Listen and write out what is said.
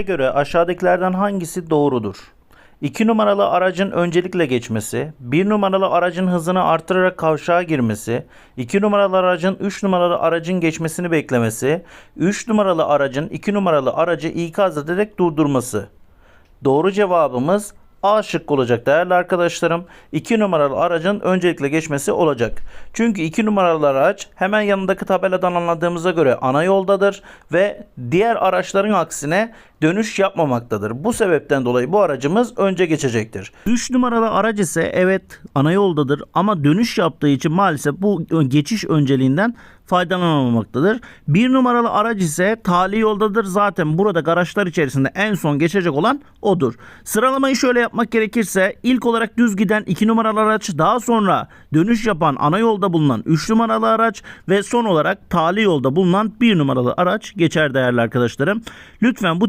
göre aşağıdakilerden hangisi doğrudur? 2 numaralı aracın öncelikle geçmesi, 1 numaralı aracın hızını artırarak kavşağa girmesi, 2 numaralı aracın 3 numaralı aracın geçmesini beklemesi, 3 numaralı aracın 2 numaralı aracı ikaz ederek durdurması. Doğru cevabımız A şıkkı olacak değerli arkadaşlarım. 2 numaralı aracın öncelikle geçmesi olacak. Çünkü 2 numaralı araç hemen yanındaki tabeladan anladığımıza göre ana yoldadır ve diğer araçların aksine dönüş yapmamaktadır. Bu sebepten dolayı bu aracımız önce geçecektir. 3 numaralı araç ise evet ana yoldadır ama dönüş yaptığı için maalesef bu geçiş önceliğinden faydalanamamaktadır. 1 numaralı araç ise tali yoldadır. Zaten burada garajlar içerisinde en son geçecek olan odur. Sıralamayı şöyle yapmak gerekirse ilk olarak düz giden 2 numaralı araç daha sonra dönüş yapan ana yolda bulunan 3 numaralı araç ve son olarak tali yolda bulunan 1 numaralı araç geçer değerli arkadaşlarım. Lütfen bu tip